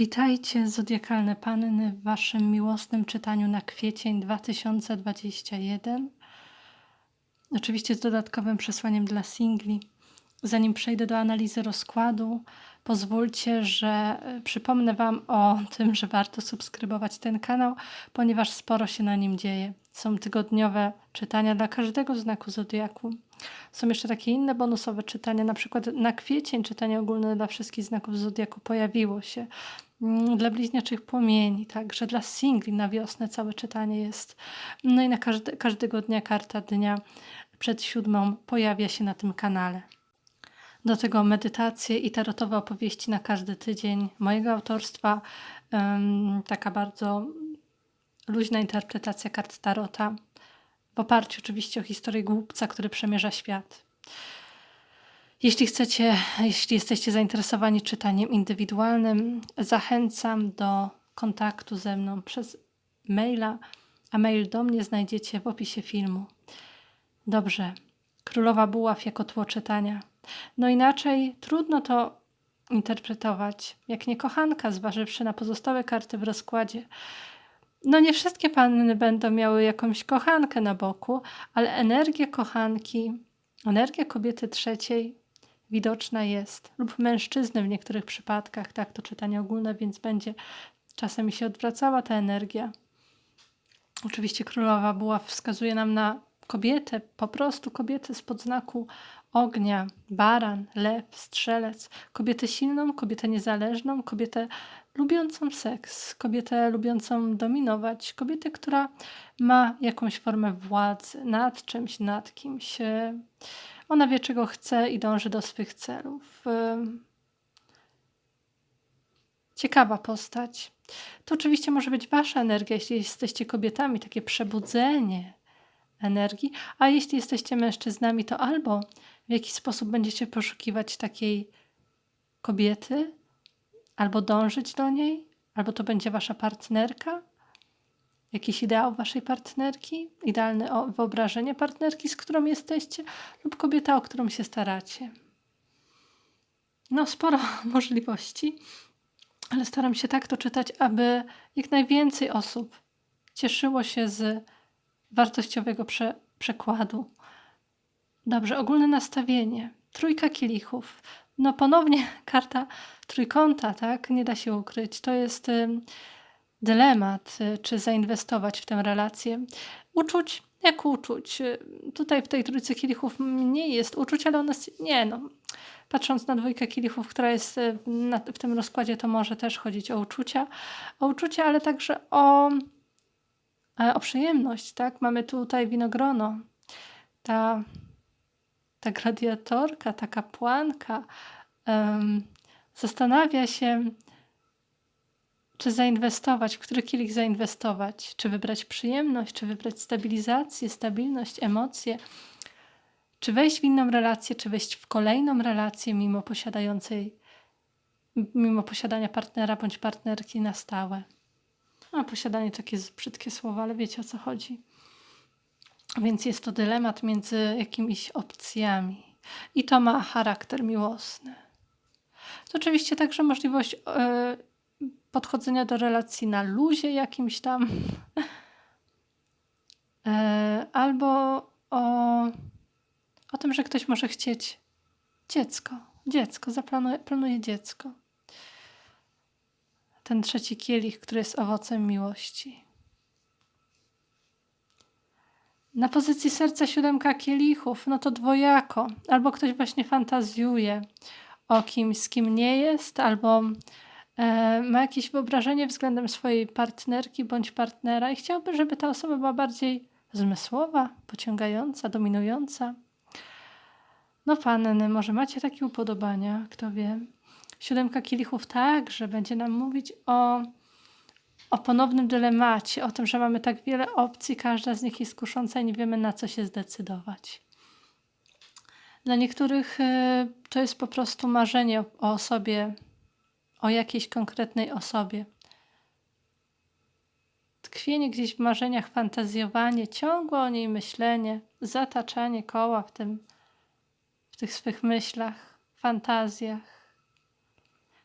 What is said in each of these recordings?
Witajcie, zodiakalne panny, w waszym miłosnym czytaniu na kwiecień 2021. Oczywiście z dodatkowym przesłaniem dla singli. Zanim przejdę do analizy rozkładu, pozwólcie, że e, przypomnę Wam o tym, że warto subskrybować ten kanał, ponieważ sporo się na nim dzieje. Są tygodniowe czytania dla każdego znaku zodiaku. Są jeszcze takie inne bonusowe czytania, na przykład na kwiecień czytanie ogólne dla wszystkich znaków zodiaku pojawiło się. Mm, Dla bliźniaczych płomieni, także dla singli na wiosnę całe czytanie jest. No i na każde, każdego dnia karta dnia przed siódmą pojawia się na tym kanale. Do tego medytacje i tarotowe opowieści na każdy tydzień mojego autorstwa. taka bardzo luźna interpretacja kart tarota. W oparciu oczywiście o historię głupca, który przemierza świat. Jeśli chcecie, jeśli jesteście zainteresowani czytaniem indywidualnym, zachęcam do kontaktu ze mną przez maila, a mail do mnie znajdziecie w opisie filmu. Dobrze, Królowa Buław jako tło czytania. No inaczej trudno to interpretować, jak nie kochanka, zważywszy na pozostałe karty w rozkładzie. No nie wszystkie panny będą miały jakąś kochankę na boku, ale energia kochanki, energia kobiety trzeciej widoczna jest, lub mężczyzny w niektórych przypadkach, tak to czytanie ogólne, więc będzie czasem się odwracała ta energia. Oczywiście królowa była, wskazuje nam na kobietę, po prostu kobietę spod znaku ognia, baran, lew, strzelec, kobietę silną, kobietę niezależną, kobietę lubiącą seks, kobietę lubiącą dominować, kobietę, która ma jakąś formę władzy nad czymś, nad kimś. Ona wie, czego chce i dąży do swych celów. Ciekawa postać. To oczywiście może być wasza energia, jeśli jesteście kobietami, takie przebudzenie energii, a jeśli jesteście mężczyznami, to albo w jakiś sposób będziecie poszukiwać takiej kobiety, albo dążyć do niej, albo to będzie wasza partnerka, jakiś ideał waszej partnerki, idealne wyobrażenie partnerki, z którą jesteście, lub kobieta, o którą się staracie. No, sporo możliwości, ale staram się tak to czytać, aby jak najwięcej osób cieszyło się z wartościowego prze, przekładu. Dobrze, ogólne nastawienie. Trójka kielichów. No ponownie karta trójkąta, tak? Nie da się ukryć. To jest ym, dylemat, y, czy zainwestować w tę relację. Uczuć, jak uczuć? Y, Tutaj w tej trójce kielichów mniej jest uczuć, ale one, s- nie no. Patrząc na dwójkę kielichów, która jest y, w tym rozkładzie, to może też chodzić o uczucia. O uczucia, ale także o, e, o przyjemność, tak? Mamy tutaj winogrono. Ta, ta gladiatorka, ta kapłanka em, zastanawia się, czy zainwestować, w który kielich zainwestować, czy wybrać przyjemność, czy wybrać stabilizację, stabilność, emocje, czy wejść w inną relację, czy wejść w kolejną relację mimo posiadającej, mimo posiadania partnera bądź partnerki na stałe. A posiadanie takie brzydkie słowo, ale wiecie o co chodzi. Więc jest to dylemat między jakimiś opcjami. I to ma charakter miłosny. To oczywiście także możliwość e, podchodzenia do relacji na luzie jakimś tam. E, albo o, o tym, że ktoś może chcieć dziecko. Dziecko, zaplanuje planuje dziecko. Ten trzeci kielich, który jest owocem miłości. Na pozycji serca siódemka kielichów, no to dwojako. Albo ktoś właśnie fantazjuje o kimś, z kim nie jest, albo ma jakieś wyobrażenie względem swojej partnerki bądź partnera i chciałby, żeby ta osoba była bardziej zmysłowa, pociągająca, dominująca. No panny, może macie takie upodobania, kto wie. Siódemka kielichów także będzie nam mówić o, o ponownym dylemacie, o tym, że mamy tak wiele opcji, każda z nich jest kusząca i nie wiemy na co się zdecydować. Dla niektórych y, to jest po prostu marzenie o osobie, o jakiejś konkretnej osobie. Tkwienie gdzieś w marzeniach, fantazjowanie, ciągłe o niej myślenie, zataczanie koła w, tym, w tych swych myślach, fantazjach.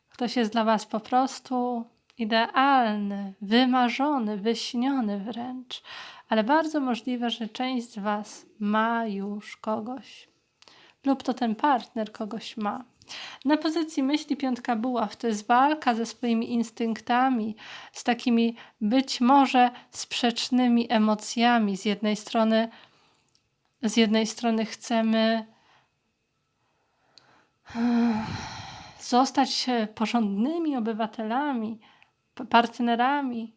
Ktoś jest dla Was po prostu idealny, wymarzony, wyśniony wręcz, ale bardzo możliwe, że część z Was ma już kogoś, lub to ten partner kogoś ma. Na pozycji myśli piątka buław to jest walka ze swoimi instynktami, z takimi być może sprzecznymi emocjami. Z jednej strony, z jednej strony chcemy zostać porządnymi obywatelami, partnerami,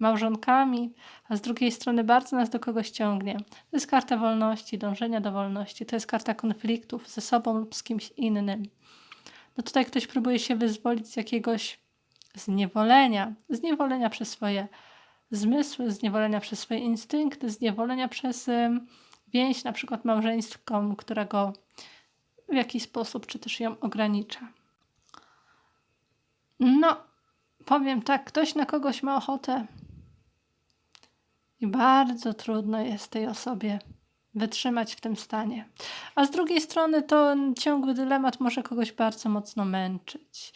małżonkami, a z drugiej strony bardzo nas do kogoś ciągnie. To jest karta wolności, dążenia do wolności, to jest karta konfliktów ze sobą lub z kimś innym. No tutaj ktoś próbuje się wyzwolić z jakiegoś zniewolenia, zniewolenia przez swoje zmysły, zniewolenia przez swoje instynkty, zniewolenia przez więź na przykład małżeńską, którego w jakiś sposób, czy też ją ogranicza. No, powiem tak, ktoś na kogoś ma ochotę i bardzo trudno jest tej osobie wytrzymać w tym stanie. A z drugiej strony to ciągły dylemat może kogoś bardzo mocno męczyć.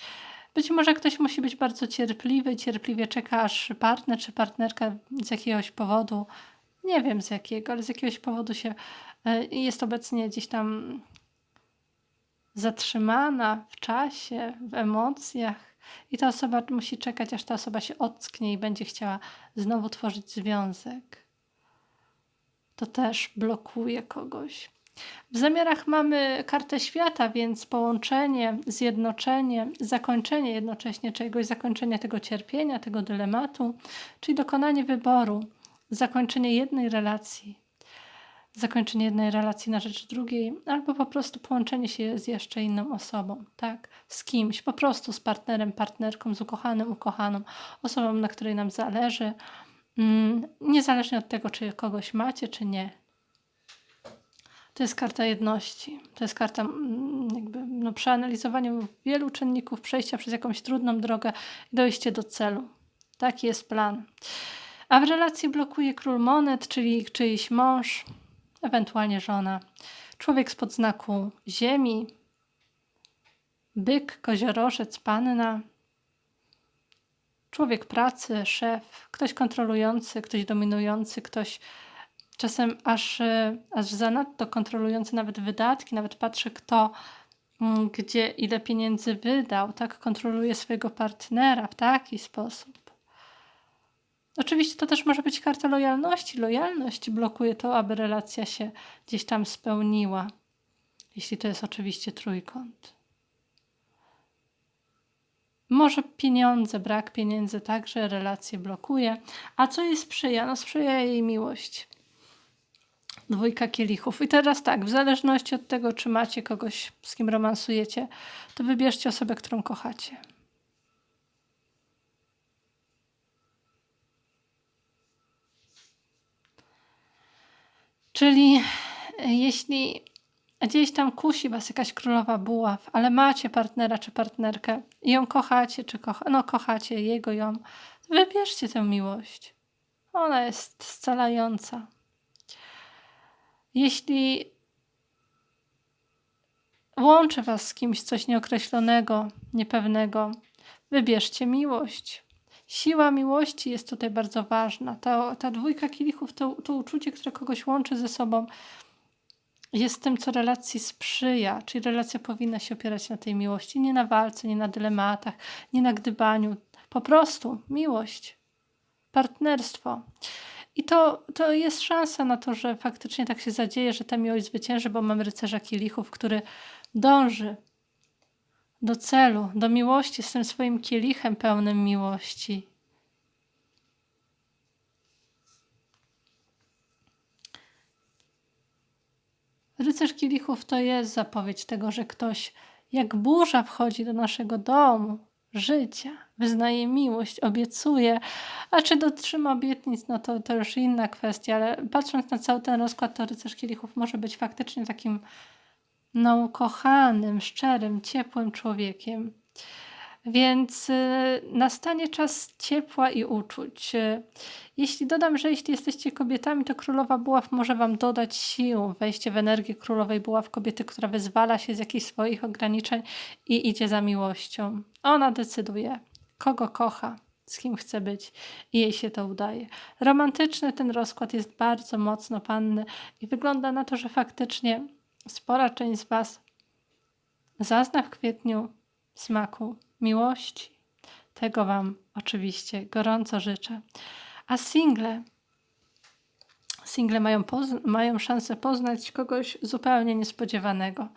Być może ktoś musi być bardzo cierpliwy, cierpliwie czeka, aż partner czy partnerka z jakiegoś powodu, nie wiem z jakiego, ale z jakiegoś powodu się e, jest obecnie gdzieś tam zatrzymana w czasie, w emocjach. I ta osoba musi czekać, aż ta osoba się ocknie i będzie chciała znowu tworzyć związek. To też blokuje kogoś. W zamiarach mamy kartę świata, więc połączenie, zjednoczenie, zakończenie jednocześnie czegoś, zakończenie tego cierpienia, tego dylematu, czyli dokonanie wyboru, zakończenie jednej relacji, zakończenie jednej relacji na rzecz drugiej, albo po prostu połączenie się z jeszcze inną osobą, tak? Z kimś, po prostu z partnerem, partnerką, z ukochanym, ukochaną, osobą, na której nam zależy, mm, niezależnie od tego, czy kogoś macie, czy nie. To jest karta jedności. To jest karta mm, jakby no, przeanalizowania wielu czynników, przejścia przez jakąś trudną drogę i dojście do celu. Taki jest plan. A w relacji blokuje król monet, czyli czyjś mąż, ewentualnie żona. Człowiek spod znaku ziemi, byk, koziorożec, panna, człowiek pracy, szef, ktoś kontrolujący, ktoś dominujący, ktoś czasem aż, aż zanadto kontrolujący nawet wydatki, nawet patrzy kto mm, gdzie ile pieniędzy wydał, tak kontroluje swojego partnera w taki sposób. Oczywiście to też może być karta lojalności. Lojalność blokuje to, aby relacja się gdzieś tam spełniła, jeśli to jest oczywiście trójkąt. Może pieniądze, brak pieniędzy także relacje blokuje. A co jej sprzyja? No sprzyja jej miłość. Dwójka kielichów. I teraz tak, w zależności od tego, czy macie kogoś, z kim romansujecie, to wybierzcie osobę, którą kochacie. Czyli e, jeśli gdzieś tam kusi was jakaś królowa buław, ale macie partnera czy partnerkę i ją kochacie, czy kocha, no kochacie jego, ją, wybierzcie tę miłość. Ona jest scalająca. Jeśli łączy was z kimś coś nieokreślonego, niepewnego, wybierzcie miłość. Siła miłości jest tutaj bardzo ważna. Ta, ta dwójka kielichów, to, to uczucie, które kogoś łączy ze sobą, jest tym, co relacji sprzyja. Czyli relacja powinna się opierać na tej miłości, nie na walce, nie na dylematach, nie na gdybaniu. Po prostu miłość, partnerstwo. I to, to jest szansa na to, że faktycznie tak się zadzieje, że ta miłość zwycięży, bo mamy rycerza kielichów, który dąży do celu, do miłości z tym swoim kielichem pełnym miłości. Rycerz kielichów to jest zapowiedź tego, że ktoś jak burza wchodzi do naszego domu, życia, wyznaje miłość, obiecuje, a czy dotrzyma obietnic, no to, to już inna kwestia, ale patrząc na cały ten rozkład, to rycerz kielichów może być faktycznie takim no, kochanym, szczerym, ciepłym człowiekiem. Więc y, nastanie czas ciepła i uczuć. Y, Jeśli dodam, że jeśli jesteście kobietami, to królowa buław może wam dodać sił, wejście w energię królowej buław kobiety, która wyzwala się z jakichś swoich ograniczeń i idzie za miłością. Ona decyduje, kogo kocha, z kim chce być i jej się to udaje. Romantyczny ten rozkład jest bardzo mocno panny i wygląda na to, że faktycznie spora część z was zazna w kwietniu smaku miłości. Tego Wam oczywiście gorąco życzę. A single. Single mają, mają szansę poznać kogoś zupełnie niespodziewanego.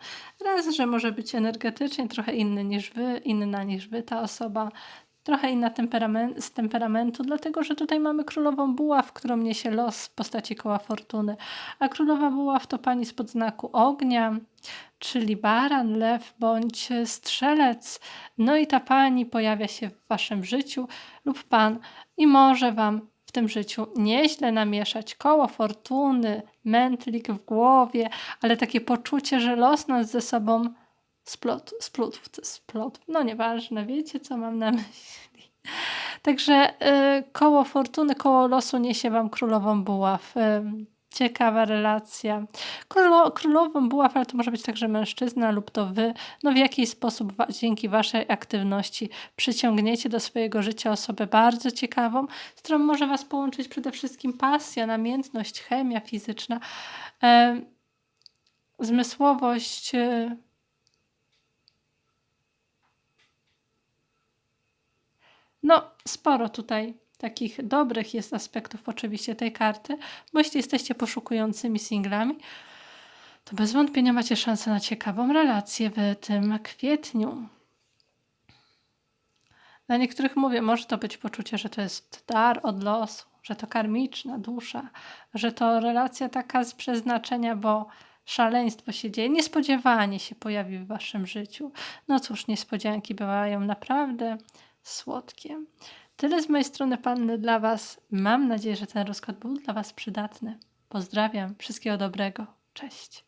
Raz, że może być energetycznie trochę inny niż Wy, inna niż Wy ta osoba, trochę inna temperamen- z temperamentu, dlatego że tutaj mamy królową buław, którą niesie los w postaci koła fortuny. A królowa buław to pani spod znaku ognia, czyli baran, lew bądź strzelec. No i ta pani pojawia się w waszym życiu lub pan i może wam w tym życiu nieźle namieszać koło fortuny, mętlik w głowie, ale takie poczucie, że los nas ze sobą splot, splótł, splot, no nieważne, wiecie co mam na myśli. Także y, koło fortuny, koło losu niesie wam królową buław. Y, ciekawa relacja. Królo, królową buław, ale to może być także mężczyzna lub to wy. No w jakiś sposób wa- dzięki waszej aktywności przyciągniecie do swojego życia osobę bardzo ciekawą, z którą może was połączyć przede wszystkim pasja, namiętność, chemia fizyczna, e, zmysłowość. E, No, sporo tutaj takich dobrych jest aspektów oczywiście tej karty, bo jeśli jesteście poszukującymi singlami, to bez wątpienia macie szansę na ciekawą relację w tym kwietniu. Dla niektórych mówię, może to być poczucie, że to jest dar od losu, że to karmiczna dusza, że to relacja taka z przeznaczenia, bo szaleństwo się dzieje, niespodziewanie się pojawi w waszym życiu. No cóż, niespodzianki bywają naprawdę słodkie. Tyle z mojej strony, panny, dla Was. Mam nadzieję, że ten rozkład był dla Was przydatny. Pozdrawiam, wszystkiego dobrego. Cześć.